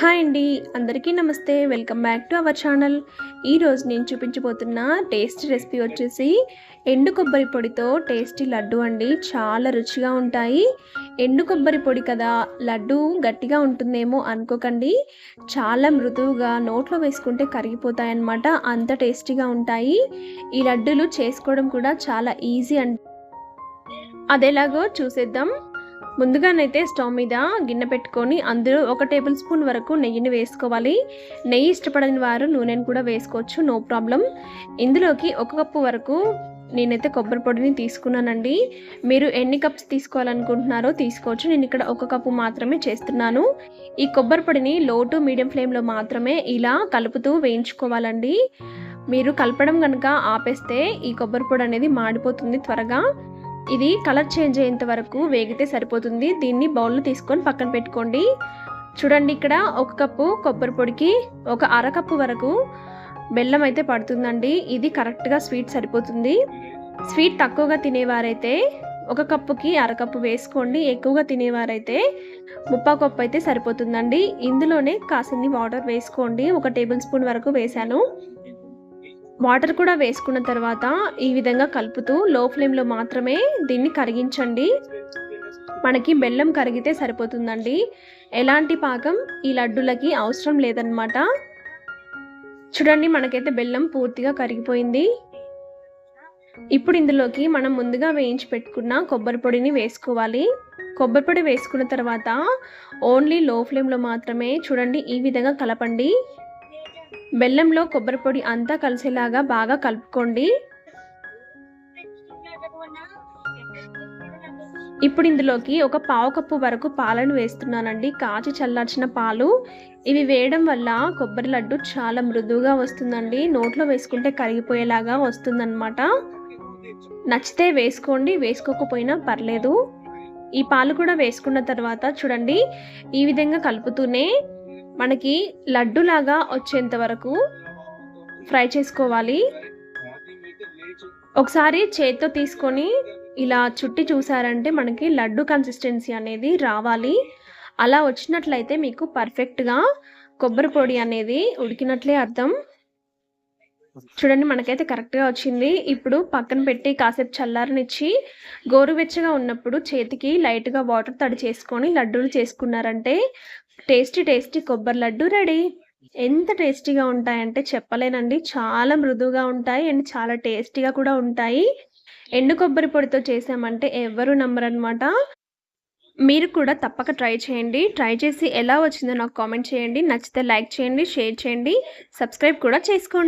Hi అండి అందరికీ నమస్తే. Welcome back to our channel. ఈరోజు నేను చూపించబోతున్న టేస్ట్ రెసిపీ వచ్చేసి ఎండు కొబ్బరి పొడితో టేస్టీ లడ్డు అండి. చాలా రుచిగా ఉంటాయి. ఎండు కొబ్బరి పొడి కదా లడ్డు గట్టిగా ఉంటుందేమో అనుకోకండి. చాలా మృదువుగా నోట్లో వేసుకుంటే కరిగిపోతాయన్నమాట. అంత టేస్టీగా ఉంటాయి. ఈ లడ్డూలు చేసుకోవడం కూడా చాలా ఈజీ అండి. అదేలాగో చూసేద్దాం. ముందుగానైతే స్టవ్ మీద గిన్నె పెట్టుకొని అందులో ఒక టేబుల్ స్పూన్ వరకు నెయ్యిని వేసుకోవాలి. నెయ్యి ఇష్టపడని వారు నూనెను కూడా వేసుకోవచ్చు నో ప్రాబ్లం. ఇందులోకి ఒక కప్పు వరకు నేనైతే కొబ్బరి పొడిని తీసుకున్నానండి. మీరు ఎన్ని కప్స్ తీసుకోవాలనుకుంటున్నారో తీసుకోవచ్చు. నేను ఇక్కడ ఒక కప్పు మాత్రమే చేస్తున్నాను. ఈ కొబ్బరి పొడిని లో టు మీడియం ఫ్లేమ్లో మాత్రమే ఇలా కలుపుతూ వేయించుకోవాలండి. మీరు కలపడం కనుక ఆపేస్తే ఈ కొబ్బరి పొడి అనేది మాడిపోతుంది త్వరగా. ఇది కలర్ చేంజ్ అయ్యేంత వరకు వేగితే సరిపోతుంది. దీన్ని బౌల్లో తీసుకొని పక్కన పెట్టుకోండి. చూడండి ఇక్కడ ఒక కప్పు కొబ్బరి పొడికి ఒక అరకప్పు వరకు బెల్లం అయితే పడుతుందండి. ఇది కరెక్ట్గా స్వీట్ సరిపోతుంది. స్వీట్ తక్కువగా తినేవారైతే ఒక కప్పుకి అరకప్పు వేసుకోండి. ఎక్కువగా తినేవారైతే ముప్పా కప్పు అయితే సరిపోతుందండి. ఇందులోనే కాసిన్ని వాటర్ వేసుకోండి. ఒక టేబుల్ స్పూన్ వరకు వేశాను. వాటర్ కూడా వేసుకున్న తర్వాత ఈ విధంగా కలుపుతూ లో ఫ్లేమ్లో మాత్రమే దీన్ని కరిగించండి. మనకి బెల్లం కరిగితే సరిపోతుందండి. ఎలాంటి పాకం ఈ లడ్డులకి అవసరం లేదనమాట చూడండి మనకైతే బెల్లం పూర్తిగా కరిగిపోయింది. ఇప్పుడు ఇందులోకి మనం ముందుగా వేయించి పెట్టుకున్న కొబ్బరి పొడిని వేసుకోవాలి. కొబ్బరి పొడి వేసుకున్న తర్వాత ఓన్లీ లో ఫ్లేమ్లో మాత్రమే చూడండి ఈ విధంగా కలపండి. బెల్లంలో కొబ్బరి పొడి అంతా కలిసేలాగా బాగా కలుపుకోండి. ఇప్పుడు ఇందులోకి ఒక పావు కప్పు వరకు పాలను వేస్తున్నానండి. కాచి చల్లార్చిన పాలు. ఇవి వేయడం వల్ల కొబ్బరి లడ్డు చాలా మృదువుగా వస్తుందండి. నోట్లో వేసుకుంటే కరిగిపోయేలాగా వస్తుందన్నమాట. నచ్చితే వేసుకోండి వేసుకోకపోయినా పర్లేదు. ఈ పాలు కూడా వేసుకున్న తర్వాత చూడండి ఈ విధంగా కలుపుతూనే మనకి లడ్డులాగా వచ్చేంత వరకు ఫ్రై చేసుకోవాలి. ఒకసారి చేత్తో తీసుకొని ఇలా చుట్టి చూసారంటే మనకి లడ్డు కన్సిస్టెన్సీ అనేది రావాలి. అలా వచ్చినట్లయితే మీకు పర్ఫెక్ట్గా కొబ్బరి పొడి అనేది ఉడికినట్లే అర్థం. చూడండి మనకైతే కరెక్ట్గా వచ్చింది. ఇప్పుడు పక్కన పెట్టి కాసేపు చల్లారనిచ్చి గోరువెచ్చగా ఉన్నప్పుడు చేతికి లైట్గా వాటర్ తడి చేసుకొని లడ్డూలు చేసుకున్నారంటే టేస్టీ టేస్టీ కొబ్బరి లడ్డు రెడీ. ఎంత టేస్టీగా ఉంటాయంటే చెప్పలేనండి. చాలా మృదువుగా ఉంటాయి అండ్ చాలా టేస్టీగా కూడా ఉంటాయి. ఎండు కొబ్బరి పొడితో చేసామంటే ఎవరు నమ్మరనమాట. మీరు కూడా తప్పక ట్రై చేయండి. ట్రై చేసి ఎలా వచ్చిందో నాకు కామెంట్ చేయండి. నచ్చితే లైక్ చేయండి షేర్ చేయండి. సబ్స్క్రైబ్ కూడా చేసుకోండి.